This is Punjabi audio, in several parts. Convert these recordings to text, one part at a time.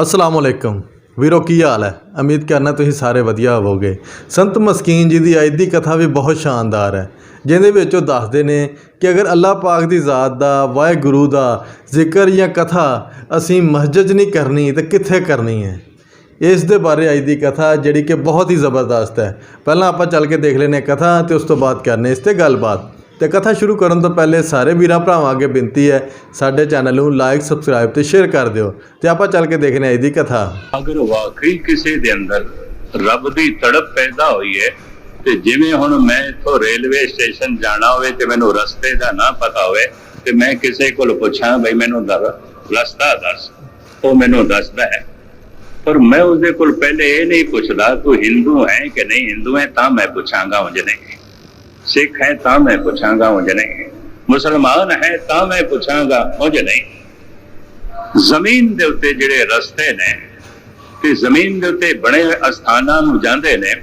ਅਸਲਾਮ ਅਲੈਕਮ। ਵੀਰੋ, ਕੀ ਹਾਲ ਹੈ? ਉਮੀਦ ਕਰਨਾ ਤੁਸੀਂ ਸਾਰੇ ਵਧੀਆ ਹੋਵੋਗੇ। ਸੰਤ ਮਸਕੀਨ ਜੀ ਦੀ ਅੱਜ ਦੀ ਕਥਾ ਵੀ ਬਹੁਤ ਸ਼ਾਨਦਾਰ ਹੈ। ਜਿਹਦੇ ਵਿੱਚ ਉਹ ਦੱਸਦੇ ਨੇ ਕਿ ਅਗਰ ਅੱਲਾਹ ਪਾਕ ਦੀ ਜ਼ਾਤ ਦਾ, ਵਾਹਿਗੁਰੂ ਦਾ ਜ਼ਿਕਰ ਜਾਂ ਕਥਾ ਅਸੀਂ ਮਸਜਿਦ ਨਹੀਂ ਕਰਨੀ, ਤਾਂ ਕਿੱਥੇ ਕਰਨੀ ਹੈ? ਇਸ ਦੇ ਬਾਰੇ ਅੱਜ ਦੀ ਕਥਾ ਜਿਹੜੀ ਕਿ ਬਹੁਤ ਹੀ ਜ਼ਬਰਦਸਤ ਹੈ। ਪਹਿਲਾਂ ਆਪਾਂ ਚੱਲ ਕੇ ਦੇਖ ਲੈਨੇ ਕਥਾ ਤੇ ਉਸ ਤੋਂ ਬਾਅਦ ਕਰਨੇ ਇਸ ਤੇ ਗੱਲਬਾਤ। ਤੇ ਕਥਾ ਸ਼ੁਰੂ ਕਰਨ ਤੋਂ ਪਹਿਲੇ ਸਾਰੇ ਵੀਰਾਂ ਭਰਾਵਾਂ ਅੱਗੇ ਬੇਨਤੀ ਹੈ, ਸਾਡੇ ਚੈਨਲ ਨੂੰ ਲਾਈਕ ਸਬਸਕ੍ਰਾਈਬ ਤੇ ਸ਼ੇਅਰ ਕਰ ਦਿਓ ਤੇ ਆਪਾਂ ਚੱਲ ਕੇ ਦੇਖਨੇ ਅੱਜ ਇਹਦੀ ਕਥਾ। ਅਗਰ ਵਾਕਈ ਕਿਸੇ ਦੇ ਅੰਦਰ ਰੱਬ ਦੀ ਤੜਪ ਪੈਦਾ ਹੋਈ ਹੈ, ਤੇ ਜਿਵੇਂ ਹੁਣ ਮੈਂ ਇੱਥੋਂ ਰੇਲਵੇ ਸਟੇਸ਼ਨ ਜਾਣਾ ਹੋਵੇ ਤੇ ਮੈਨੂੰ ਰਸਤੇ ਦਾ ਨਾ ਪਤਾ ਹੋਵੇ, ਤੇ ਮੈਂ ਕਿਸੇ ਕੋਲ ਪੁੱਛਾਂ ਬਈ ਮੈਨੂੰ ਰਸਤਾ ਦੱਸ, ਉਹ ਮੈਨੂੰ ਦੱਸਦਾ ਹੈ। ਪਰ ਮੈਂ ਉਸਦੇ ਕੋਲ ਪਹਿਲੇ ਇਹ ਨਹੀਂ ਪੁੱਛਦਾ, ਤੂੰ ਹਿੰਦੂ ਹੈ ਕਿ ਨਹੀਂ ਹਿੰਦੂ ਹੈ, ਤਾਂ ਮੈਂ ਪੁੱਛਾਂਗਾ ਉਂਝ ਨਹੀਂ। ਸਿੱਖ ਹੈ ਤਾਂ ਮੈਂ ਪੁੱਛਾਂਗਾ ਉਂਝ ਨਹੀਂ। ਮੁਸਲਮਾਨ ਹੈ ਤਾਂ ਮੈਂ ਪੁੱਛਾਂਗਾ ਉਂਝ ਨਹੀਂ। ਜ਼ਮੀਨ ਦੇ ਉੱਤੇ ਜਿਹੜੇ ਰਸਤੇ ਨੇ ਤੇ ਜ਼ਮੀਨ ਦੇ ਉੱਤੇ ਬਣੇ ਹੋਏ ਅਸਥਾਨਾਂ ਨੂੰ ਜਾਂਦੇ ਨੇ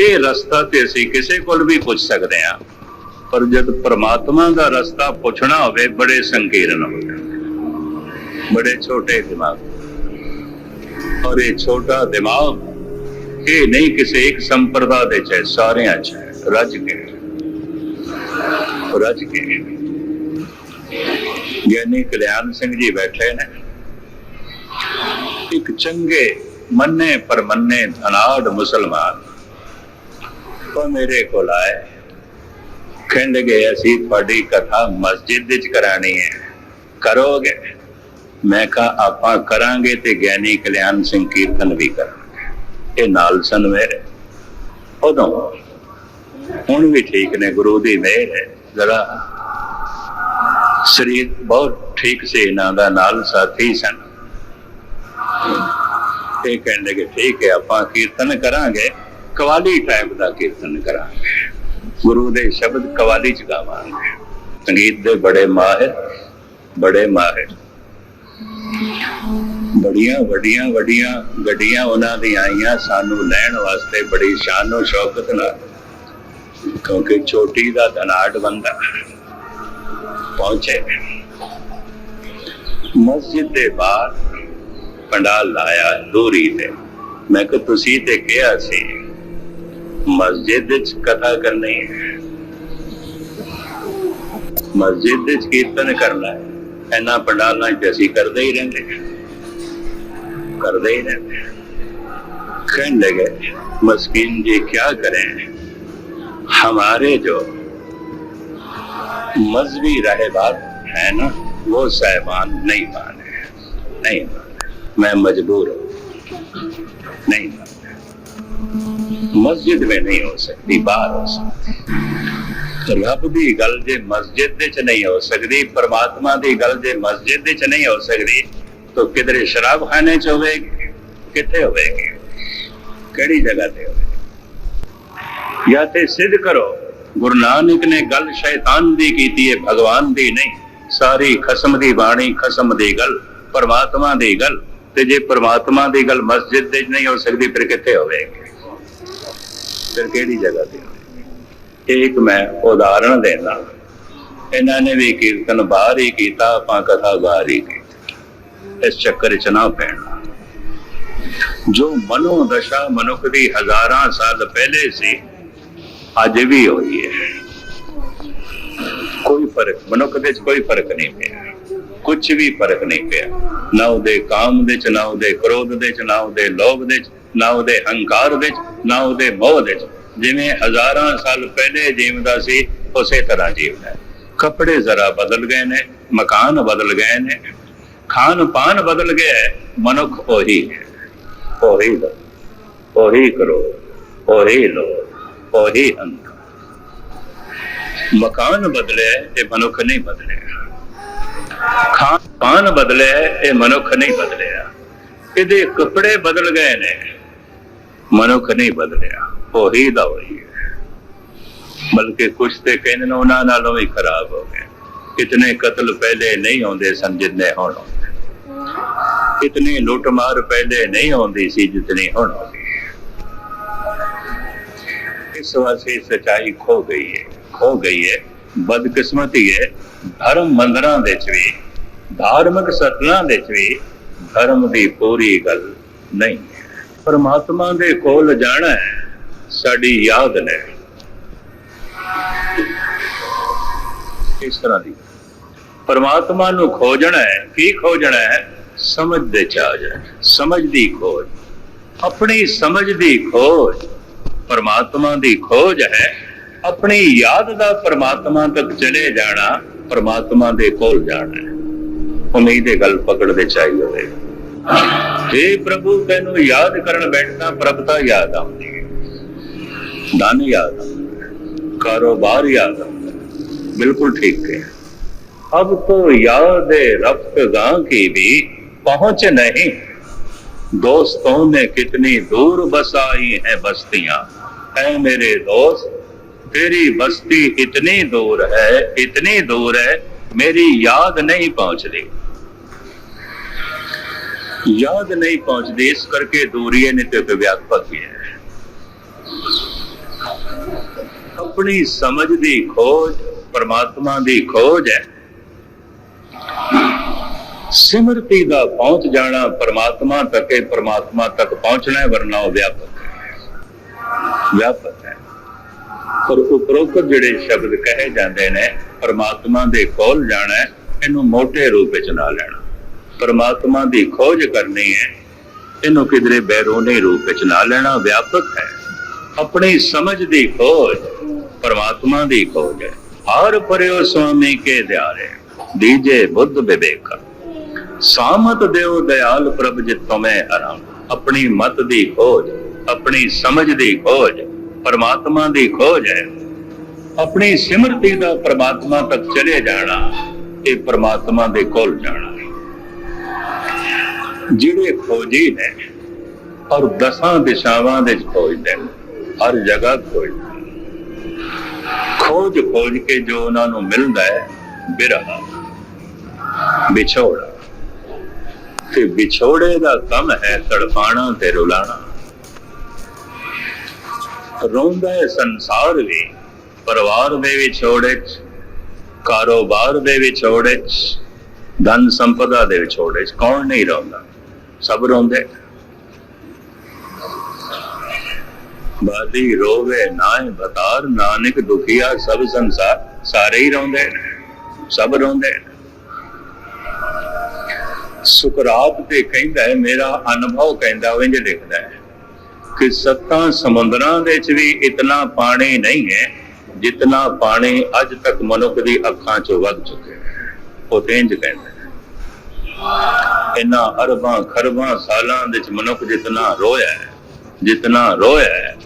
ਇਹ ਰਸਤਾ ਤੇ ਅਸੀਂ ਕਿਸੇ ਕੋਲ ਵੀ ਪੁੱਛ ਸਕਦੇ ਹਾਂ। ਪਰ ਜਦ ਪ੍ਰਮਾਤਮਾ ਦਾ ਰਸਤਾ ਪੁੱਛਣਾ ਹੋਵੇ ਬੜੇ ਸੰਕੀਰਨ ਹੋ ਜਾਂਦੇ ਬੜੇ ਛੋਟੇ ਦਿਮਾਗ। ਔਰ ਇਹ ਛੋਟਾ ਦਿਮਾਗ ਇਹ ਨਹੀਂ ਕਿਸੇ ਇੱਕ ਸੰਪਰਦਾ ਦੇ ਚ ਸਾਰਿਆਂ ਚ ਹੈ, ਰੱਜ ਕੇ। ਰੱਜ ਕੇ ਗਿਆਨੀ ਕਲਿਆਣ ਸਿੰਘ ਜੀ ਬੈਠੇ ਨੇ। ਇੱਕ ਚੰਗੇ ਮੰਨੇ ਪਰਮੰਨੇ ਧਨਾੜ ਮੁਸਲਮਾਨ। ਉਹ ਮੇਰੇ ਕੋਲ ਆਏ। ਕਹਿੰਦੇ ਗਏ ਅਸੀਂ ਤੁਹਾਡੀ ਕਥਾ ਮਸਜਿਦ ਵਿੱਚ ਕਰਾਣੀ ਹੈ। ਕਰੋਗੇ? ਮੈਂ ਕਿਹਾ, ਆਪਾਂ ਕਰਾਂਗੇ ਤੇ ਗਿਆਨੀ ਕਲਿਆਣ ਸਿੰਘ ਕੀਰਤਨ ਵੀ ਕਰਾਂਗੇ। ਇਹ ਨਾਲ ਸਨ ਮੇਰੇ। ਉਦੋਂ ਹੁਣ ਵੀ ਠੀਕ ਨੇ, ਗੁਰੂ ਦੀ ਮਿਹਰ ਹੈ। ਜਰਾ ਸਰੀਰ ਬਹੁਤ ਠੀਕ ਸੀ ਇਹਨਾਂ ਦਾ, ਨਾਲ ਸਾਥੀ ਸਨ। ਇਹ ਕਹਿਣ ਲੱਗੇ, ਠੀਕ ਹੈ, ਆਪਾਂ ਕੀਰਤਨ ਕਰਾਂਗੇ। ਕਵਾਲੀ ਟਾਈਪ ਦਾ ਕੀਰਤਨ ਕਰਾਂਗੇ। ਗੁਰੂ ਦੇ ਸ਼ਬਦ ਕਵਾਲੀ ਚ ਗਾਵਾਂਗੇ। ਸੰਗੀਤ ਦੇ ਬੜੇ ਮਾਹਿਰ ਬੜੇ ਮਾਹਿਰ ਬੜੀਆਂ, ਵੱਡੀਆਂ ਵੱਡੀਆਂ ਗੱਡੀਆਂ ਉਹਨਾਂ ਦੀਆਂ ਆਈਆਂ। ਸਾਨੂੰ ਲੈਣ ਵਾਸਤੇ ਬੜੀ ਸ਼ਾਨੋ ਸ਼ੌਕਤ ਨਾਲ ਕਿਉਂਕਿ ਚੋਟੀ ਦਾ ਧਨਾੜ ਬੰਦਾ ਪਹੁੰਚੇ। ਮਸਜਿਦ ਦੇ ਬਾਹਰ ਪੰਡਾਲ ਲਾਇਆ ਦੂਰੀ ਤੇ। ਮੈਂ ਕਿ ਤੁਸੀਂ ਤੇ ਕਿਹਾ ਸੀ, ਮਸਜਿਦ ਵਿੱਚ ਕਥਾ ਕਰਨੀ ਹੈ। ਮਸਜਿਦ ਵਿੱਚ ਕੀਰਤਨ ਕਰਨਾ ਹੈ। ਇਹਨਾਂ ਪੰਡਾਲਾਂ 'ਚ ਅਸੀਂ ਕਰਦੇ ਹੀ ਰਹਿੰਦੇ ਕਰਦੇ ਹੀ ਰਹਿੰਦੇ ਕਹਿਣ ਲਗੇ, ਮਸਕੀਨ ਜੀ ਕੀ ਕਰੇ? हमारे जो मजहबी रहबार है ना वो साहबान नहीं माने नहीं माने मैं मजबूर हूं नहीं माने मस्जिद में नहीं हो सकती बाहर हो सकती ਰੱਬ ਦੀ ਗੱਲ ਜੇ ਮਸਜਿਦ ਦੇ ਚ ਨਹੀਂ ਹੋ ਸਕਦੀ ਪਰਮਾਤਮਾ ਦੀ ਗੱਲ ਜੇ ਮਸਜਿਦ ਦੇ ਚ ਨਹੀਂ ਹੋ ਸਕਦੀ ਤਾਂ ਕਿਧਰੇ ਸ਼ਰਾਬਖਾਨੇ ਚ ਹੋਵੇਗੀ ਕਿੱਥੇ ਹੋਵੇਗੀ ਕਿਹੜੀ ਜਗ੍ਹਾ ਤੇ ਹੋਵੇ ਜਾਂ ਤੇ ਸਿੱਧ ਕਰੋ। ਗੁਰੂ ਨਾਨਕ ਨੇ ਗੱਲ ਸ਼ੈਤਾਨ ਦੀ ਕੀਤੀ ਹੈ ਭਗਵਾਨ ਦੀ ਨਹੀਂ। ਸਾਰੀ ਖਸਮ ਦੀ ਬਾਣੀ ਖਸਮ ਦੀ ਗੱਲ, ਪਰਮਾਤਮਾ ਦੀ ਗੱਲ। ਤੇ ਜੇ ਪਰਮਾਤਮਾ ਦੀ ਗੱਲ ਮਸਜਿਦ ਦੇ ਨਹੀਂ ਹੋ ਸਕਦੀ, ਫਿਰ ਕਿੱਥੇ ਹੋਵੇਗੀ ਫਿਰ ਕਿਹੜੀ ਜਗ੍ਹਾ ਤੇ ਇਹ ਇੱਕ ਮੈਂ ਉਦਾਹਰਣ ਦੇਣਾ। ਇਹਨਾਂ ਨੇ ਵੀ ਕੀਰਤਨ ਬਾਹਰ ਹੀ ਕੀਤਾ, ਆਪਾਂ ਕਥਾ ਬਾਹਰ ਹੀ ਕੀਤੀ। ਇਸ ਚੱਕਰ 'ਚ ਨਾ ਪੈਣਾ। ਜੋ ਮਨੋ ਦਸ਼ਾ ਮਨੁੱਖ ਦੀ ਹਜ਼ਾਰਾਂ ਸਾਲ ਪਹਿਲੇ ਸੀ ਅੱਜ ਵੀ ਹੋਈ ਹੈ। ਕੋਈ ਫ਼ਰਕ ਮਨੁੱਖ ਦੇ ਵਿੱਚ ਕੋਈ ਫ਼ਰਕ ਨਹੀਂ ਪਿਆ। ਕੁਝ ਵੀ ਫ਼ਰਕ ਨਹੀਂ ਪਿਆ। ਨਾ ਉਹਦੇ ਕਾਮ ਦੇ ਚ ਨਾ ਉਹਦੇ ਕ੍ਰੋਧ ਦੇ ਚ ਨਾ ਉਹਦੇ ਲੋਭ ਦੇ ਚ ਨਾ ਉਹਦੇ ਹੰਕਾਰ ਦੇ ਚ ਨਾ ਉਹਦੇ ਮੋਹ ਦੇ ਚ ਜਿਵੇਂ ਹਜ਼ਾਰਾਂ ਸਾਲ ਪਹਿਲੇ ਜੀਵਦਾ ਸੀ ਉਸੇ ਤਰ੍ਹਾਂ ਜੀਵਦਾ ਕੱਪੜੇ ਜ਼ਰਾ ਬਦਲ ਗਏ ਨੇ ਮਕਾਨ ਬਦਲ ਗਏ ਨੇ ਖਾਨ ਪਾਨ ਬਦਲ ਗਿਆ ਹੈ, ਮਨੁੱਖ ਉਹੀ ਹੈ। ਉਹੀ ਲੋ ਉਹੀ ਕਰੋ ਉਹੀ ਲੋ ਉਹੀ ਅੰਕ ਮਕਾਨ ਬਦਲਿਆ ਇਹ ਮਨੁੱਖ ਨਹੀਂ ਬਦਲਿਆ ਖਾਨ ਪਾਨ ਬਦਲਿਆ ਇਹ ਮਨੁੱਖ ਨਹੀਂ ਬਦਲਿਆ ਇਹਦੇ ਕੱਪੜੇ ਬਦਲ ਗਏ ਨੇ, ਮਨੁੱਖ ਨਹੀਂ ਬਦਲਿਆ ਉਹੀ ਦਾ ਉਹੀ ਬਲਕਿ ਕੁਛ ਤੇ ਕਹਿੰਦੇ ਨੇ, ਉਹਨਾਂ ਨਾਲੋਂ ਵੀ ਖਰਾਬ ਹੋ ਗਏ। ਇਤਨੇ ਕਤਲ ਪਹਿਲੇ ਨਹੀਂ ਆਉਂਦੇ ਸਨ ਜਿੰਨੇ ਹੁਣ ਆਉਂਦੇ। ਇਤਨੀ ਲੁੱਟਮਾਰ ਪਹਿਲੇ ਨਹੀਂ ਆਉਂਦੀ ਸੀ ਜਿਤਨੀ ਹੁਣ ਆਉਂਦੀ। ਹੈ ਇਸ ਵਾਸਤੇ ਸਚਾਈ ਖੋ ਗਈ ਹੈ ਖੋ ਗਈ ਹੈ ਬਦਕਿਸਮਤੀ ਹੈ ਧਰਮ ਮੰਦਰਾਂ ਦੇ ਚ ਵੀ, ਧਾਰਮਿਕ ਸਤਨਾਂ ਦੇ ਚ ਵੀ ਧਰਮ ਦੀ ਪੂਰੀ ਗੱਲ ਨਹੀਂ ਹੈ। ਪਰਮਾਤਮਾ ਦੇ ਕੋਲ ਜਾਣਾ ਹੈ, ਸਾਡੀ ਯਾਦ ਨੇ। ਇਸ ਤਰ੍ਹਾਂ ਦੀ। ਪਰਮਾਤਮਾ ਨੂੰ ਖੋਜਣਾ ਹੈ, ਕੀ ਖੋਜਣਾ ਹੈ? ਸਮਝ ਦੇ ਚਾਜ ਸਮਝ ਦੀ ਖੋਜ। ਆਪਣੀ ਸਮਝ ਦੀ ਖੋਜ। ਪਰਮਾਤਮਾ ਦੀ ਖੋਜ ਹੈ, ਆਪਣੀ ਯਾਦ ਦਾ ਪਰਮਾਤਮਾ ਤੱਕ ਚਲੇ ਜਾਣਾ, ਪਰਮਾਤਮਾ ਦੇ ਕੋਲ ਜਾਣਾ ਉਮੀਦ ਹੈ ਗੱਲ ਪਕੜ ਦੇ ਚਾਹੀ ਹੋਵੇ। हे ਪ੍ਰਭੂ ਤੈਨੂੰ ਯਾਦ ਕਰਨ ਬੈਠਦਾ ਪ੍ਰਭਤਾ ਯਾਦ ਆਉਂਦੀ ਹੈ। ਦਾਨ ਯਾਦ ਕਾਰੋਬਾਰ ਯਾਦ ਬਿਲਕੁਲ ਠੀਕ ਹੈ। अब तो याद रफ्त गां की ਵੀ ਪਹੁੰਚ ਨਹੀਂ। दोस्तों ने कितनी दूर बसाई है बस्तियां है मेरे दोस्त तेरी बस्ती इतनी दूर है इतनी दूर है मेरी याद नहीं पहुंचती याद नहीं पहुंचती इस करके दूरी ने तो व्यापक ही है ਆਪਣੀ ਸਮਝ ਦੀ ਖੋਜ ਪਰਮਾਤਮਾ ਦੀ ਖੋਜ ਹੈ ਸਿਮਰਤੀ ਦਾ ਪਹੁੰਚ ਜਾਣਾ ਪਰਮਾਤਮਾ ਤੱਕ ਹੈ ਪਰਮਾਤਮਾ ਤੱਕ ਪਹੁੰਚਣਾ ਹੈ, ਵਰਨਾ ਉਹ ਵਿਆਪਕ ਹੈ। ਵਿਆਪਕ ਹੈ। ਪਰ ਉਪਰੋਕਤ ਜਿਹੜੇ ਸ਼ਬਦ ਕਹੇ ਜਾਂਦੇ ਨੇ, ਪਰਮਾਤਮਾ ਦੇ ਕੋਲ ਜਾਣਾ ਹੈ, ਇਹਨੂੰ ਮੋٹے ਰੂਪ ਵਿੱਚ ਨਾ ਲੈਣਾ। ਪਰਮਾਤਮਾ ਦੀ ਖੋਜ ਕਰਨੀ ਹੈ, ਇਹਨੂੰ ਕਿਧਰੇ ਬੈਰੂਨੀ ਰੂਪ ਵਿੱਚ ਨਾ ਲੈਣਾ ਵਿਆਪਕ ਹੈ। ਆਪਣੀ ਸਮਝ ਦੀ ਖੋਜ ਪਰਮਾਤਮਾ ਦੀ ਖੋਜ ਹੈ। ਹਰ ਪਰਿਓ ਸੁਆਮੀ ਕੇ ਦਿਆਰੇ ਦੀਜੇ ਬੁੱਧ ਵਿਵੇਕ। ਸਾਮਤ ਦਿਓ ਦਇਆਲ ਪ੍ਰਭ ਜਿਤ ਹਰਾਮ ਆਪਣੀ ਮਤ ਦੀ ਖੋਜ, ਆਪਣੀ ਸਮਝ ਦੀ ਖੋਜ, ਪਰਮਾਤਮਾ ਦੀ ਖੋਜ ਹੈ। ਆਪਣੀ ਸਿਮਰਤੀ ਦਾ ਪਰਮਾਤਮਾ ਤੱਕ ਚਲੇ ਜਾਣਾ, ਇਹ ਪਰਮਾਤਮਾ ਦੇ ਕੋਲ ਜਾਣਾ ਜਿਹੜੇ ਖੋਜੀ ਨੇ ਔਰ ਦਸਾਂ ਦਿਸ਼ਾਵਾਂ ਦੇ ਖੋਜਦੇ ਨੇ, ਹਰ ਜਗ੍ਹਾ ਖੋਜਦੇ ਨੇ। ਖੋਜ ਖੋਜ ਕੇ ਜੋ ਉਹਨਾਂ ਨੂੰ ਮਿਲਦਾ ਹੈ, ਬਿਰਹਾ, ਵਿਛੋੜਾ। ਤੇ ਵਿਛੋੜੇ ਦਾ ਕੰਮ ਹੈ ਤੜਪਾਣਾ ਤੇ ਰੁਲਾਣਾ। ਰੋਂਦਾ ਹੈ ਸੰਸਾਰ ਵੀ, ਪਰਿਵਾਰ ਦੇ ਵਿਛੋੜੇ ਚ, ਕਾਰੋਬਾਰ ਦੇ ਵਿਛੋੜੇ ਚ, ਧਨ ਸੰਪਦਾ ਦੇ ਵਿਛੋੜੇ ਚ, ਕੌਣ ਨਹੀਂ ਰੋਂਦਾ? ਸਭ ਰੋਂਦੇ। ਬਾਦੀ ਰੋਵੇ ਨਾਏ ਬਤਾਰ, ਨਾਨਕ ਦੁਖੀਆ ਸਭ ਸੰਸਾਰ ਸਾਰੇ ਹੀ ਰੋਂਦੇ ਨੇ। ਸਭ ਰੋਂਦੇ ਨੇ। ਸੁਕਰਾਤ ਤੇ ਕਹਿੰਦਾ ਹੈ, ਮੇਰਾ ਅਨੁਭਵ ਕਹਿੰਦਾ ਉਹ ਇੰਜ ਲਿਖਦਾ ਹੈ ਕਿ ਸੱਤਾਂ ਸਮੁੰਦਰਾਂ ਦੇ ਵਿੱਚ ਵੀ ਇਤਨਾ ਪਾਣੀ ਨਹੀਂ ਹੈ, ਜਿਤਨਾ ਪਾਣੀ ਅੱਜ ਤੱਕ ਮਨੁੱਖ ਦੀ ਅੱਖਾਂ 'ਚੋਂ ਵਗ ਚੁੱਕਿਆ ਹੈ। ਉਹ ਤੇ ਕਹਿੰਦਾ ਹੈ ਅਰਬਾਂ ਖਰਬਾਂ ਸਾਲਾਂ ਦੇ ਵਿੱਚ ਮਨੁੱਖ ਜਿਤਨਾ ਰੋਇਆ ਹੈ, ਜਿਤਨਾ ਰੋਇਆ ਹੈ,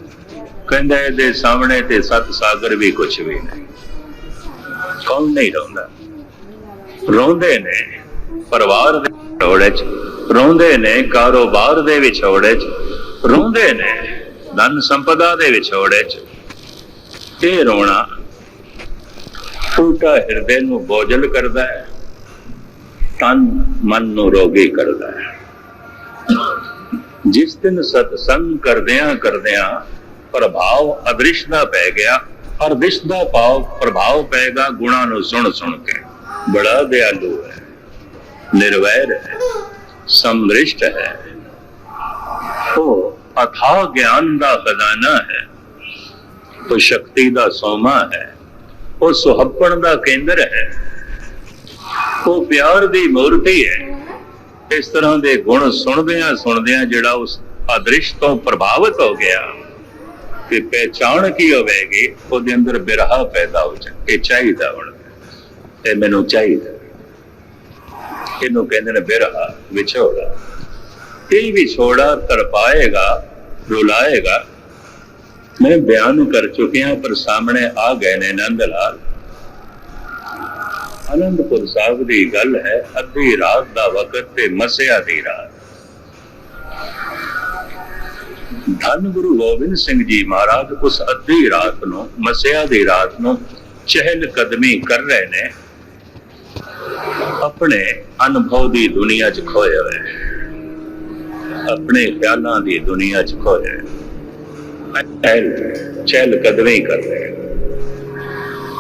ਕਹਿੰਦਾ ਇਹਦੇ ਸਾਹਮਣੇ ਤੇ ਸੱਤ ਸਾਗਰ ਵੀ ਕੁਝ ਵੀ ਨਹੀਂ। ਕੌਣ ਨਹੀਂ ਰੋਂਦਾ? ਰੋਂਦੇ ਨੇ, ਪਰਿਵਾਰ ਦੇ ਚ ਰੋਂਦੇ ਨੇ ਕਾਰੋਬਾਰ ਦੇ ਵਿਛੋੜੇ ਚ ਰੋਂਦੇ ਨੇ ਧਨ ਸੰਪਦਾ ਦੇ ਵਿਛੋੜੇ ਚ ਇਹ ਰੋਣਾ ਟੂਟਾ ਹਿਰਦੇ ਨੂੰ ਬੋਝਲ ਕਰਦਾ ਹੈ, ਤਨ ਮਨ ਨੂੰ ਰੋਗੀ ਕਰਦਾ ਹੈ। ਜਿਸ ਦਿਨ ਸਤਸੰਗ ਕਰਦਿਆਂ ਕਰਦਿਆਂ ਪ੍ਰਭਾਵ ਅਦ੍ਰਿਸ਼ ਦਾ ਪੈ ਗਿਆ ਔਰ ਦਿਸ਼ ਦਾ ਭਾਵ ਪ੍ਰਭਾਵ ਪਏਗਾ ਗੁਣਾ ਨੂੰ ਸੁਣ ਸੁਣ ਕੇ। ਬੜਾ ਦਿਆਲੂ ਹੈ। ਨਿਰਵੈਰ ਹੈ ਸਮਰਿਸ਼ਟ ਹੈ ਉਹ ਅਥਾ ਗਿਆਨ ਦਾ ਖਜ਼ਾਨਾ ਹੈ ਉਹ ਸ਼ਕਤੀ ਦਾ ਸੋਮਾ ਹੈ ਉਹ ਸੁਹੱਪਣ ਦਾ ਕੇਂਦਰ ਹੈ ਉਹ ਪਿਆਰ ਦੀ ਮੂਰਤੀ ਹੈ ਇਸ ਤਰ੍ਹਾਂ ਦੇ ਗੁਣ ਸੁਣਦਿਆਂ ਸੁਣਦਿਆਂ ਜਿਹੜਾ ਉਸ ਅਦ੍ਰਿਸ਼ ਤੋਂ ਪ੍ਰਭਾਵਿਤ ਹੋ ਗਿਆ ਕਿ ਪਹਿਚਾਣ ਕੀ ਹੋਵੇਗੀ ਉਹਦੇ ਅੰਦਰ ਬਿਰਹਾ ਪੈਦਾ ਹੋ ਜਾ ਇਹ ਚਾਹੀਦਾ ਹੁਣ ਇਹ ਮੈਨੂੰ ਚਾਹੀਦਾ ਇਹਨੂੰ ਕਹਿੰਦੇ ਨੇ ਬਿਰਹਾ, ਵਿਛੋੜਾ। ਇਹ ਵਿਛੋੜਾ ਤਰਪਾਏਗਾ ਰੁਲਾਏਗਾ। ਮੈਂ ਬਿਆਨ ਕਰ ਚੁੱਕਿਆ, ਪਰ ਸਾਹਮਣੇ ਆ ਗਏ ਨੇ ਨੰਦ ਲਾਲ ਅਨੰਦਪੁਰ ਸਾਹਿਬ ਦੀ ਗੱਲ ਹੈ, ਅੱਧੀ ਰਾਤ ਦਾ ਵਕਤ ਤੇ ਮਸਿਆ ਦੀ ਰਾਤ। ਧੰਨ ਗੁਰੂ ਗੋਬਿੰਦ ਸਿੰਘ ਜੀ ਮਹਾਰਾਜ, ਉਸ ਅੱਧੀ ਰਾਤ ਨੂੰ, ਮਸਿਆ ਦੀ ਰਾਤ ਨੂੰ ਚਹਿਲ ਕਦਮੀ ਕਰ ਰਹੇ ਨੇ। ਆਪਣੇ ਅਨੁਭਵ ਦੀ ਦੁਨੀਆ 'ਚ ਖੋਏ ਹੋਏ ਆਪਣੇ ਖਿਆਲਾਂ ਦੀ ਦੁਨੀਆ 'ਚ ਖੋਏ ਚਹਿਲ ਚਹਿਲ ਕਦਮੀ ਕਰ ਰਹੇ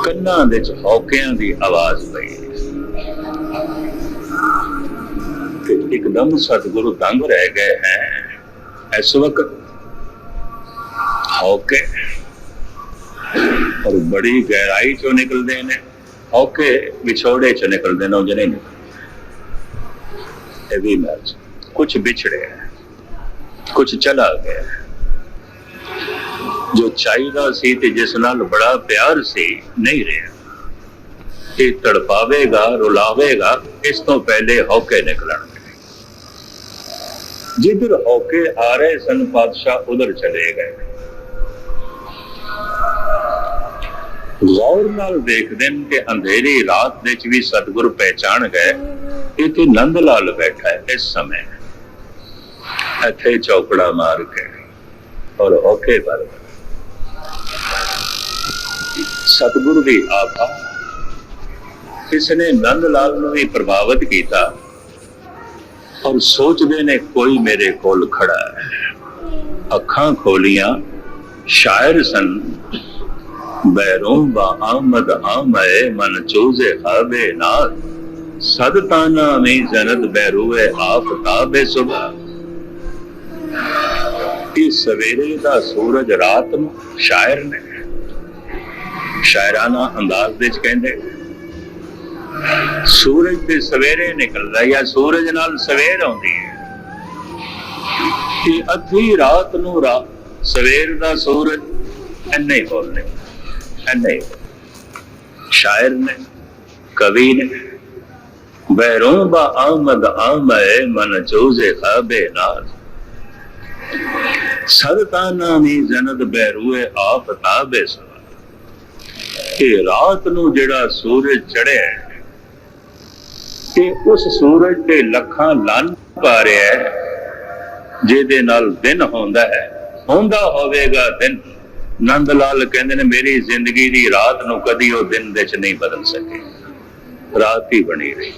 ਕੰਨਾਂ ਦੇ ਚ ਹੌਕਿਆਂ ਦੀ ਆਵਾਜ਼ ਪਈ ਤੇ ਇੱਕਦਮ ਸਤਿਗੁਰੂ ਦੰਗ ਰਹਿ ਗਏ ਹੈ। ਇਸ ਵਕਤ ਹੌਕੇ ਔਰ ਬੜੀ ਗਹਿਰਾਈ ਚੋਂ ਨਿਕਲਦੇ ਨੇ। हौके विछोड़े चो निकलते ने उंज नहीं निकलते ये भी मैच कुछ बिछड़े हैं कुछ चला गया है। ਜੋ ਚਾਹੀਦਾ ਸੀ ਤੇ ਜਿਸ ਨਾਲ ਬੜਾ ਪਿਆਰ ਸੀ ਨਹੀਂ ਰਿਹਾ ਇਹ ਤੜਪਾਵੇਗਾ ਰੁਲਾਵੇਗਾ ਇਸ ਤੋਂ ਪਹਿਲੇ ਹੌਕੇ ਨਿਕਲਣਗੇ ਜਿੱਧਰ ਹੌਕੇ ਆ ਰਹੇ ਸਨ ਪਾਤਸ਼ਾਹ ਉਧਰ ਚਲੇ ਗਏ ਗੌਰ ਨਾਲ ਦੇਖਦੇ ਨੇ ਕਿ ਅੰਧੇਰੀ ਰਾਤ ਵਿੱਚ ਵੀ ਸਤਿਗੁਰ ਪਹਿਚਾਣ ਗਏ ਇੱਥੇ ਨੰਦ ਲਾਲ ਬੈਠਾ ਹੈ ਇਸ ਸਮੇਂ। ਇੱਥੇ ਚੌਕੜਾ ਮਾਰ ਕੇ ਔਰ ਹੌਕੇ ਪਰ ਸਤਿਗੁਰੂ ਦੀ ਆਭਾ ਇਸ ਨੇ ਨੰਦ ਲਾਲ ਨੂੰ ਵੀ ਪ੍ਰਭਾਵਿਤ ਕੀਤਾ ਔਰ ਸੋਚਦੇ ਨੇ ਕੋਈ ਮੇਰੇ ਕੋਲ ਖੜਾ ਹੈ। ਅੱਖਾਂ ਖੋਲੀਆਂ, ਸ਼ਾਇਰ ਸਨ ਬੈਰੋਂ ਬਾ ਆਮਦ ਆਮਏ ਮਨ ਚੋਜ਼ੇ ਖਾਬੇ ਨਾਥ ਸਦ ਤਾਨਾ ਮੇ ਜਨਦ ਬੈਰੂਏ ਆਫਤਾਬੇ ਸੁਬਾ ਇਹ ਸਵੇਰੇ ਦਾ ਸੂਰਜ ਰਾਤ ਨੂੰ ਸ਼ਾਇਰ ਨੇ। ਸ਼ਾਇਰਾਨਾ ਅੰਦਾਜ਼ ਵਿੱਚ ਕਹਿੰਦੇ, ਸੂਰਜ ਤੇ ਸਵੇਰੇ ਨਿਕਲਦਾ ਜਾਂ ਸੂਰਜ ਨਾਲ ਸਵੇਰ ਆਉਂਦੀ ਹੈ? ਕਿ ਅੱਧੀ ਰਾਤ ਨੂੰ ਰਾ, ਸਵੇਰ ਦਾ ਸੂਰਜ ਐਨੇ ਹੀ ਬੋਲਨੇ ਐਨੇ ਸ਼ਾਇਰ ਨੇ ਕਵੀ ਨੇ ਬੈਰੋਂ ਬਾ ਆਮਦ ਆਮਏ ਮਨ ਚੋਜ਼ੇ ਖਾਬੇ ਨਾਲ ਸਦਤਾਨਾ ਮੀ ਜਨਦ ਬੈਰੂਏ ਆਫਤਾਬੇ ਸਵਾ ਕਿ ਰਾਤ ਨੂੰ ਜਿਹੜਾ ਸੂਰਜ ਚੜਿਆ ਤੇ ਉਸ ਸੂਰਜ ਤੇ ਲੱਖਾਂ ਲੰਨ ਪਾ ਰਿਹਾ ਜਿਹਦੇ ਨਾਲ ਦਿਨ ਹੁੰਦਾ ਹੈ ਹੁੰਦਾ ਹੋਵੇਗਾ ਦਿਨ ਨੰਦ ਲਾਲ ਕਹਿੰਦੇ ਨੇ, ਮੇਰੀ ਜ਼ਿੰਦਗੀ ਦੀ ਰਾਤ ਨੂੰ ਕਦੀ ਉਹ ਦਿਨ ਵਿੱਚ ਨਹੀਂ ਬਦਲ ਸਕੇ। ਰਾਤ ਹੀ ਬਣੀ ਰਹੀ।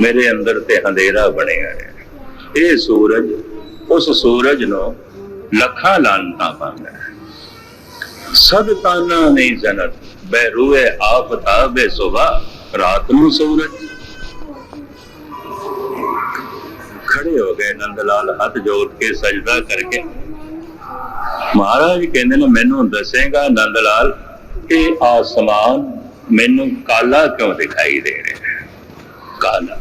ਮੇਰੇ ਅੰਦਰ ਤੇ ਹਨੇਰਾ ਬਣਿਆ ਹੈ। ਇਹ ਸੂਰਜ, ਉਸ ਸੂਰਜ ਨੂੰ ਲੱਖਾਂ ਲਾਨਤਾਂ ਪਾਉਂਦਾ ਹੈ। ਸਦ ਤਾਨਾ ਨਹੀਂ ਜਨਤ ਬੈਰੂਏ ਆਫਤਾਬੇ ਸੁਬਾ ਰਾਤ ਨੂੰ ਸੂਰਜ। ਖੜੇ ਹੋ ਗਏ ਨੰਦ ਲਾਲ, ਹੱਥ ਜੋੜ ਕੇ ਸਜਦਾ ਕਰਕੇ। ਮਹਾਰਾਜ ਕਹਿੰਦੇ ਨੇ, ਮੈਨੂੰ ਦੱਸੇਗਾ ਨੰਦ ਲਾਲ ਕਿ ਆਸਮਾਨ ਮੈਨੂੰ ਕਾਲਾ ਕਿਉਂ ਦਿਖਾਈ ਦੇ ਰਿਹਾ ਕਾਲਾ।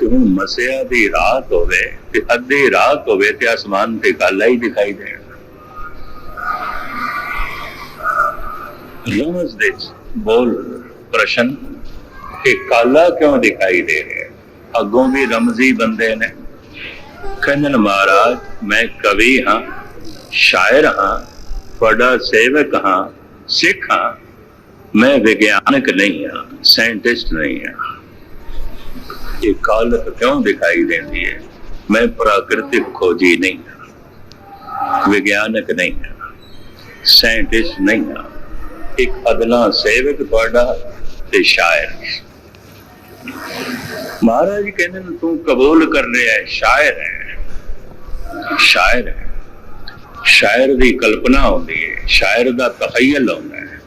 ਕਿਉਂ ਮਸਿਆ ਦੀ ਰਾਤ ਹੋਵੇ ਤੇ ਅੱਧੀ ਰਾਤ ਹੋਵੇ, ਤੇ ਆਸਮਾਨ ਤੇ ਕਾਲਾ ਹੀ ਦਿਖਾਈ ਦੇਣਾ ਰਮਜ਼ ਦੇ ਬੋਲ ਪ੍ਰਸ਼ਨ ਕਿ ਕਾਲਾ ਕਿਉਂ ਦਿਖਾਈ ਦੇ ਰਿਹਾ ਅੱਗੋਂ ਵੀ ਰਮਜ਼ੀ ਬੰਦੇ ਨੇ ਕਹਿੰਦੇ ਨੇ ਮਹਾਰਾਜ ਮੈਂ ਕਵੀ ਹਾਂ ਸ਼ਾਇਰ ਹਾਂ ਤੁਹਾਡਾ ਸੇਵਕ ਹਾਂ ਸਿੱਖ ਹਾਂ ਮੈਂ ਵਿਗਿਆਨਕ ਨਹੀਂ ਹਾਂ ਸਾਇੰਟਿਸਟ ਨਹੀਂ ਹਾਂ ਇਹ ਕਾਲਕ ਕਿਉਂ ਦਿਖਾਈ ਦਿੰਦੀ ਹੈ ਮੈਂ ਪ੍ਰਾਕਿਰਤਿਕ ਖੋਜੀ ਨਹੀਂ ਹਾਂ ਵਿਗਿਆਨਕ ਨਹੀਂ ਹਾਂ ਸਾਇੰਟਿਸਟ ਨਹੀਂ ਹਾਂ ਇੱਕ ਅਦਨਾ ਸੇਵਕ ਤੁਹਾਡਾ ਤੇ ਸ਼ਾਇਰ ਮਹਾਰਾਜ ਕਹਿੰਦੇ ਨੇ ਤੂੰ ਕਬੂਲ ਕਰ ਰਿਹਾ ਹੈ ਸ਼ਾਇਰ ਹੈ। ਸ਼ਾਇਰ ਦੀ ਕਲਪਨਾ ਆਉਂਦੀ ਹੈ। ਸ਼ਾਇਰ ਦਾ ਤਖਯਲ ਹੁੰਦਾ ਹੈ।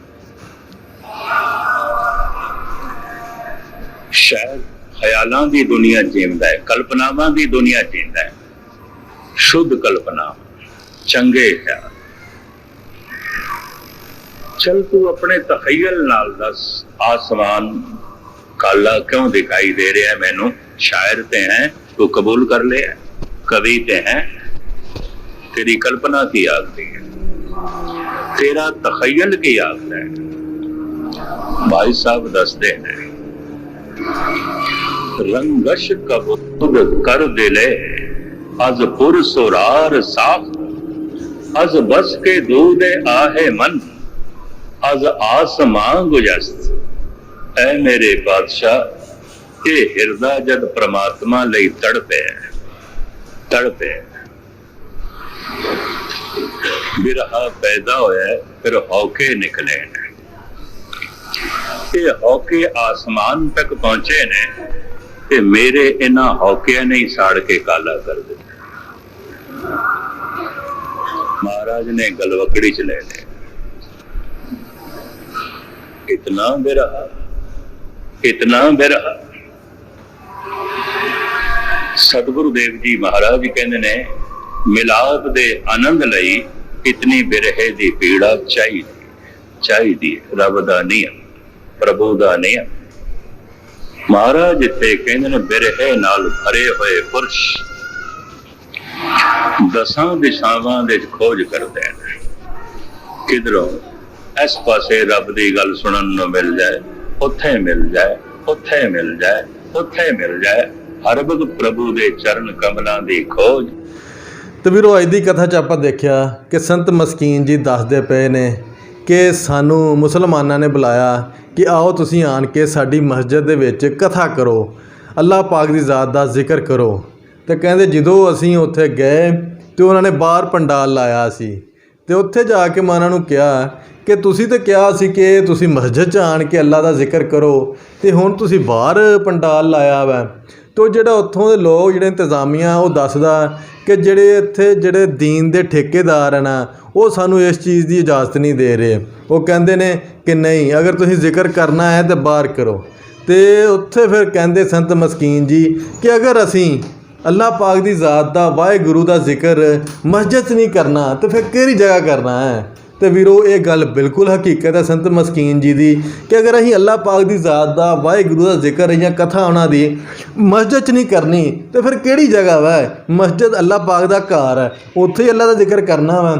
ਸ਼ਾਇਰ ਖਿਆਲਾਂ ਦੀ ਦੁਨੀਆ ਜੀਂਦਾ ਹੈ, ਕਲਪਨਾਵਾਂ ਦੀ ਦੁਨੀਆ ਜੀਂਦਾ ਹੈ। ਸ਼ੁੱਧ ਕਲਪਨਾ, ਚੰਗੇ ਖਿਆਲ। ਚਲ ਤੂੰ ਆਪਣੇ ਤਖਯਲ ਨਾਲ ਦੱਸ, ਆਸਮਾਨ ਕਾਲਾ ਕਿਉਂ ਦਿਖਾਈ ਦੇ ਰਿਹਾ ਮੈਨੂੰ? ਸ਼ਾਇਰ ਤੇ ਹੈ, ਤੂੰ ਕਬੂਲ ਕਰ ਲਿਆ? ਕਵੀ ਤੇ ਹੈ ਤੇਰੀ ਕਲਪਨਾ ਕੀ ਆਖਦੀ ਹੈ ਤੇਰਾ ਤਖਯਲ ਕੀ ਆਖਦਾ ਹੈ ਭਾਈ ਸਾਹਿਬ ਦੱਸਦੇ ਨੇ ਰੰਗਸ਼ ਕਬੂਦ ਕਰ ਦਿਲੇ ਅਜ਼ ਪੁਰ ਸੁਰਾਰ ਸਾਫ਼ ਅਜ਼ ਬਸ ਕੇ ਦੂਦੇ ਆਹੇ ਮਨ ਅਜ਼ ਆਸਮਾਂ ਗੁਜਸਤ ਐ ਮੇਰੇ ਬਾਦਸ਼ਾਹ ਇਹ ਹਿਰਦਾ ਜਦ ਪ੍ਰਮਾਤਮਾ ਲਈ ਤੜਪੇ ਤੜਪੇ ਬਿਰਹਾ ਪੈਦਾ ਹੋਇਆ ਫਿਰ ਹੌਕੇ ਨਿਕਲੇ ਨੇ। ਇਹ ਹੌਕੇ ਆਸਮਾਨ ਤੱਕ ਪਹੁੰਚੇ ਨੇ ਤੇ ਮੇਰੇ ਇਹਨਾਂ ਹੌਕਿਆਂ ਨੇ ਹੀ ਸਾੜ ਕੇ ਕਾਲਾ ਕਰ ਦਿੱਤਾ। ਮਹਾਰਾਜ ਨੇ ਗਲਵਕੜੀ ਚ ਲੈ ਲਿਆ। ਇਤਨਾ ਬਿਰਹਾ ਇਤਨਾ ਬਿਰਹਾ। ਸਤਿਗੁਰੂ ਦੇਵ ਜੀ ਮਹਾਰਾਜ ਜੀ ਕਹਿੰਦੇ ਨੇ, ਮਿਲਾਪ ਦੇ ਆਨੰਦ ਲਈ ਇਤਨੀ ਬਿਰਹੇ ਦੀ ਪੀੜਾ ਚਾਹੀਦੀ ਚਾਹੀਦੀ ਰੱਬ ਦਾ ਨਿਯਮ ਪ੍ਰਭੂ ਦਾ ਨਿਯਮ ਮਹਾਰਾਜ ਇੱਥੇ ਕਹਿੰਦੇ ਨੇ, ਬਿਰਹੇ ਨਾਲ ਭਰੇ ਹੋਏ ਪੁਰਸ਼ ਦਸਾਂ ਦਿਸ਼ਾਵਾਂ ਦੇ ਖੋਜ ਕਰਦੇ ਨੇ। ਕਿਧਰੋਂ? ਇਸ ਪਾਸੇ ਰੱਬ ਦੀ ਗੱਲ ਸੁਣਨ ਨੂੰ ਮਿਲ ਜਾਏ, ਉੱਥੇ ਮਿਲ ਜਾਏ, ਉੱਥੇ ਮਿਲ ਜਾਏ, ਉੱਥੇ ਮਿਲ ਜਾਏ। ਹਰ ਵਕਤ ਪ੍ਰਭੂ ਦੇ ਚਰਨ ਕਮਲਾਂ ਦੀ ਖੋਜ ਤੇ ਵੀਰੋ, ਅੱਜ ਦੀ ਕਥਾ 'ਚ ਆਪਾਂ ਦੇਖਿਆ ਕਿ ਸੰਤ ਮਸਕੀਨ ਜੀ ਦੱਸਦੇ ਪਏ ਨੇ ਕਿ ਸਾਨੂੰ ਮੁਸਲਮਾਨਾਂ ਨੇ ਬੁਲਾਇਆ ਕਿ ਆਓ ਤੁਸੀਂ ਆਣ ਕੇ ਸਾਡੀ ਮਸਜਿਦ ਦੇ ਵਿੱਚ ਕਥਾ ਕਰੋ, ਅੱਲਾਹ ਪਾਕ ਦੀ ਜ਼ਾਤ ਦਾ ਜ਼ਿਕਰ ਕਰੋ। ਤੇ ਕਹਿੰਦੇ, ਜਦੋਂ ਅਸੀਂ ਉੱਥੇ ਗਏ ਤੇ ਉਹਨਾਂ ਨੇ ਬਾਹਰ ਪੰਡਾਲ ਲਾਇਆ ਸੀ ਤੇ ਉੱਥੇ ਜਾ ਕੇ ਮੈਂ ਉਹਨਾਂ ਨੂੰ ਕਿਹਾ ਕਿ ਤੁਸੀਂ ਤਾਂ ਕਿਹਾ ਸੀ ਕਿ ਤੁਸੀਂ ਮਸਜਿਦ 'ਚ ਆਣ ਕੇ ਅੱਲਾ ਦਾ ਜ਼ਿਕਰ ਕਰੋ ਤੇ ਹੁਣ ਤੁਸੀਂ ਬਾਹਰ ਪੰਡਾਲ ਲਾਇਆ ਵਾ। ਤੇ ਉਹ ਜਿਹੜਾ ਉੱਥੋਂ ਦੇ ਲੋਕ ਜਿਹੜੇ ਇੰਤਜ਼ਾਮੀਆਂ, ਉਹ ਦੱਸਦਾ ਕਿ ਜਿਹੜੇ ਇੱਥੇ ਜਿਹੜੇ ਦੀਨ ਦੇ ਠੇਕੇਦਾਰ ਹਨ ਨਾ ਉਹ ਸਾਨੂੰ ਇਸ ਚੀਜ਼ ਦੀ ਇਜਾਜ਼ਤ ਨਹੀਂ ਦੇ ਰਹੇ। ਉਹ ਕਹਿੰਦੇ ਨੇ ਕਿ ਨਹੀਂ, ਅਗਰ ਤੁਸੀਂ ਜ਼ਿਕਰ ਕਰਨਾ ਹੈ ਤਾਂ ਬਾਹਰ ਕਰੋ। ਤੇ ਉੱਥੇ ਫਿਰ ਕਹਿੰਦੇ ਸੰਤ ਮਸਕੀਨ ਜੀ ਕਿ ਅਗਰ ਅਸੀਂ ਅੱਲਾਹ ਪਾਕ ਦੀ ਜ਼ਾਤ ਦਾ, ਵਾਹਿਗੁਰੂ ਦਾ ਜ਼ਿਕਰ ਮਸਜਿਦ 'ਚ ਨਹੀਂ ਕਰਨਾ, ਤਾਂ ਫਿਰ ਕਿਹੜੀ ਜਗ੍ਹਾ ਕਰਨਾ ਹੈ? ਤੇ ਵੀਰੋ, ਇਹ ਗੱਲ ਬਿਲਕੁਲ ਹਕੀਕਤ ਹੈ ਸੰਤ ਮਸਕੀਨ ਜੀ ਦੀ ਕਿ ਅਗਰ ਅਸੀਂ ਅੱਲਾਹ ਪਾਕ ਦੀ ਜ਼ਾਤ ਦਾ, ਵਾਹਿਗੁਰੂ ਦਾ ਜ਼ਿਕਰ ਜਾਂ ਕਥਾ ਉਹਨਾਂ ਦੀ, ਮਸਜਿਦ 'ਚ ਨਹੀਂ ਕਰਨੀ, ਤੇ ਫਿਰ ਕਿਹੜੀ ਜਗ੍ਹਾ ਵਾ? ਮਸਜਿਦ ਅੱਲਾਹ ਪਾਕ ਦਾ ਘਰ ਹੈ, ਉੱਥੇ ਹੀ ਅੱਲਾਹ ਦਾ ਜ਼ਿਕਰ ਕਰਨਾ ਵਾ।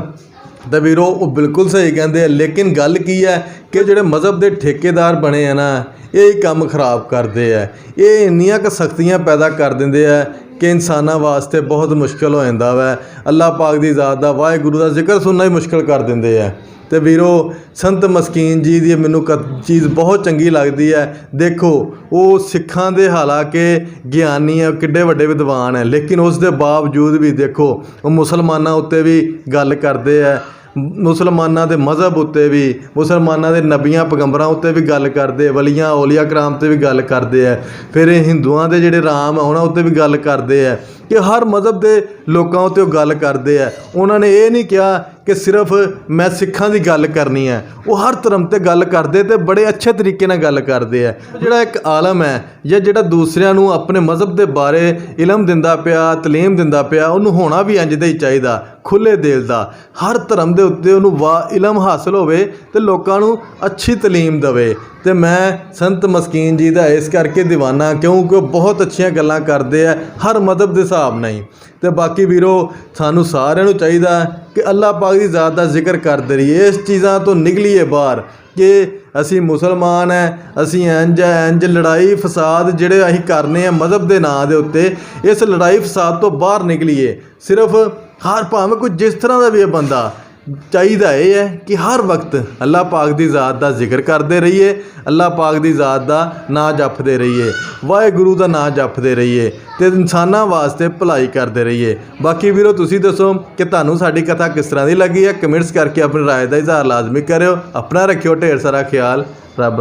ਤਾਂ ਵੀਰੋ, ਉਹ ਬਿਲਕੁਲ ਸਹੀ ਕਹਿੰਦੇ ਆ, ਲੇਕਿਨ ਗੱਲ ਕੀ ਹੈ ਕਿ ਜਿਹੜੇ ਮਜ਼ਹਬ ਦੇ ਠੇਕੇਦਾਰ ਬਣੇ ਆ ਨਾ, ਇਹ ਹੀ ਕੰਮ ਖਰਾਬ ਕਰਦੇ ਆ। ਇਹ ਇੰਨੀਆਂ ਕੁ ਸਖਤੀਆਂ ਪੈਦਾ ਕਰ ਦਿੰਦੇ ਆ ਕਿ ਇਨਸਾਨਾਂ ਵਾਸਤੇ ਬਹੁਤ ਮੁਸ਼ਕਲ ਹੋ ਜਾਂਦਾ ਵੈ। ਅੱਲਾਹ ਪਾਕ ਦੀ ਜ਼ਾਤ ਦਾ ਵਾਹਿਗੁਰੂ ਦਾ ਜ਼ਿਕਰ ਸੁਣਨਾ ਹੀ ਮੁਸ਼ਕਲ ਕਰ ਦਿੰਦੇ ਆ। ਤੇ ਵੀਰੋ, ਸੰਤ ਮਸਕੀਨ ਜੀ ਦੀ ਮੈਨੂੰ ਕ, ਚੀਜ਼ ਬਹੁਤ ਚੰਗੀ ਲੱਗਦੀ ਹੈ ਦੇਖੋ, ਉਹ ਸਿੱਖਾਂ ਦੇ ਹਾਲਾਂਕਿ ਗਿਆਨੀ ਆ, ਕਿੱਡੇ ਵੱਡੇ ਵਿਦਵਾਨ ਹੈ ਲੇਕਿਨ ਉਸ ਦੇ ਬਾਵਜੂਦ ਵੀ ਦੇਖੋ, ਉਹ ਮੁਸਲਮਾਨਾਂ ਉੱਤੇ ਵੀ ਗੱਲ ਕਰਦੇ ਆ ਮੁਸਲਮਾਨਾਂ ਦੇ ਮਜ਼ਹਬ ਉੱਤੇ ਵੀ, ਮੁਸਲਮਾਨਾਂ ਦੇ ਨਬੀਆਂ ਪੈਗੰਬਰਾਂ ਉੱਤੇ ਵੀ ਗੱਲ ਕਰਦੇ, ਵਲੀਆਂ, ਔਲੀਆ ਕਰਾਮ ਤੇ ਵੀ ਗੱਲ ਕਰਦੇ ਹੈ ਫਿਰ ਇਹ ਹਿੰਦੂਆਂ ਦੇ ਜਿਹੜੇ ਰਾਮ ਆ, ਉਹਨਾਂ ਉੱਤੇ ਵੀ ਗੱਲ ਕਰਦੇ ਹੈ ਕਿ ਹਰ ਮਜ਼ਹਬ ਦੇ ਲੋਕਾਂ ਉੱਤੇ ਉਹ ਗੱਲ ਕਰਦੇ ਹੈ ਉਹਨਾਂ ਨੇ ਇਹ ਨਹੀਂ ਕਿਹਾ ਕਿ ਸਿਰਫ ਮੈਂ ਸਿੱਖਾਂ ਦੀ ਗੱਲ ਕਰਨੀ ਹੈ। ਉਹ ਹਰ ਧਰਮ ਤੇ ਗੱਲ ਕਰਦੇ ਤੇ ਬੜੇ ਅੱਛੇ ਤਰੀਕੇ ਨਾਲ ਗੱਲ ਕਰਦੇ ਆ। ਜਿਹੜਾ ਇੱਕ ਆਲਮ ਹੈ ਜਾਂ ਜਿਹੜਾ ਦੂਸਰਿਆਂ ਨੂੰ ਆਪਣੇ ਮਜ਼ਹਬ ਦੇ ਬਾਰੇ ਇਲਮ ਦਿੰਦਾ ਪਿਆ, ਤਾਲੀਮ ਦਿੰਦਾ ਪਿਆ, ਉਹਨੂੰ ਹੋਣਾ ਵੀ ਇੰਜ ਦਾ ਹੀ ਚਾਹੀਦਾ ਖੁੱਲੇ ਦਿਲ ਦਾ। ਹਰ ਧਰਮ ਦੇ ਉੱਤੇ ਉਹਨੂੰ ਵਾ ਇਲਮ ਹਾਸਲ ਹੋਵੇ ਤੇ ਲੋਕਾਂ ਨੂੰ ਅੱਛੀ ਤਾਲੀਮ ਦੇਵੇ। ਤੇ ਮੈਂ ਸੰਤ ਮਸਕੀਨ ਜੀ ਦਾ ਇਸ ਕਰਕੇ دیਵਾਨਾ ਕਿਉਂਕਿ ਉਹ ਬਹੁਤ ਅੱਛੀਆਂ ਗੱਲਾਂ ਕਰਦੇ ਆ, ਹਰ ਮਦਬ ਦੇ ਹਿਸਾਬ ਨਾਲ ਹੀ। ਤੇ ਬਾਕੀ ਵੀਰੋ, ਸਾਨੂੰ ਸਾਰਿਆਂ ਨੂੰ ਚਾਹੀਦਾ ਕਿ ਅੱਲਾਹ ਪਾਕ ਦੀ ਜ਼ਾਤ ਦਾ ਜ਼ਿਕਰ ਕਰਦੇ ਰਹੀਏ। ਇਸ ਚੀਜ਼ਾਂ ਤੋਂ ਨਿਕਲੀਏ ਬਾਹਰ ਕਿ ਅਸੀਂ ਮੁਸਲਮਾਨ ਹੈ, ਅਸੀਂ ਇੰਜ ਹੈ, ਇੰਜ ਲੜਾਈ ਫਸਾਦ ਜਿਹੜੇ ਅਸੀਂ ਕਰਨੇ ਆ ਮਜ਼ਹਬ ਦੇ ਨਾਂ ਦੇ ਉੱਤੇ, ਇਸ ਲੜਾਈ ਫਸਾਦ ਤੋਂ ਬਾਹਰ ਨਿਕਲੀਏ। ਸਿਰਫ ਹਰ ਭਾਵੇਂ ਕੋਈ ਜਿਸ ਤਰ੍ਹਾਂ ਦਾ ਵੀ ਇਹ ਬੰਦਾ ਚਾਹੀਦਾ ਇਹ ਹੈ ਕਿ ਹਰ ਵਕਤ ਅੱਲਾਹ ਪਾਕ ਦੀ ਜ਼ਾਤ ਦਾ ਜ਼ਿਕਰ ਕਰਦੇ ਰਹੀਏ ਅੱਲਾਹ ਪਾਕ ਦੀ ਜ਼ਾਤ ਦਾ ਨਾਂ ਜਪਦੇ ਰਹੀਏ ਵਾਹਿਗੁਰੂ ਦਾ ਨਾਂ ਜਪਦੇ ਰਹੀਏ ਤੇ ਇਨਸਾਨਾਂ ਵਾਸਤੇ ਭਲਾਈ ਕਰਦੇ ਰਹੀਏ ਬਾਕੀ ਵੀਰੋ ਤੁਸੀਂ ਦੱਸੋ ਕਿ ਤੁਹਾਨੂੰ ਸਾਡੀ ਕਥਾ ਕਿਸ ਤਰ੍ਹਾਂ ਦੀ ਲੱਗੀ ਹੈ ਕਮੈਂਟਸ ਕਰਕੇ ਆਪਣੀ رائے ਦਾ ਇਜ਼ਹਾਰ ਲਾਜ਼ਮੀ ਕਰਿਓ ਆਪਣਾ ਰੱਖਿਓ ਢੇਰ ਸਾਰਾ ਖਿਆਲ ਰੱਬ ਰਾ-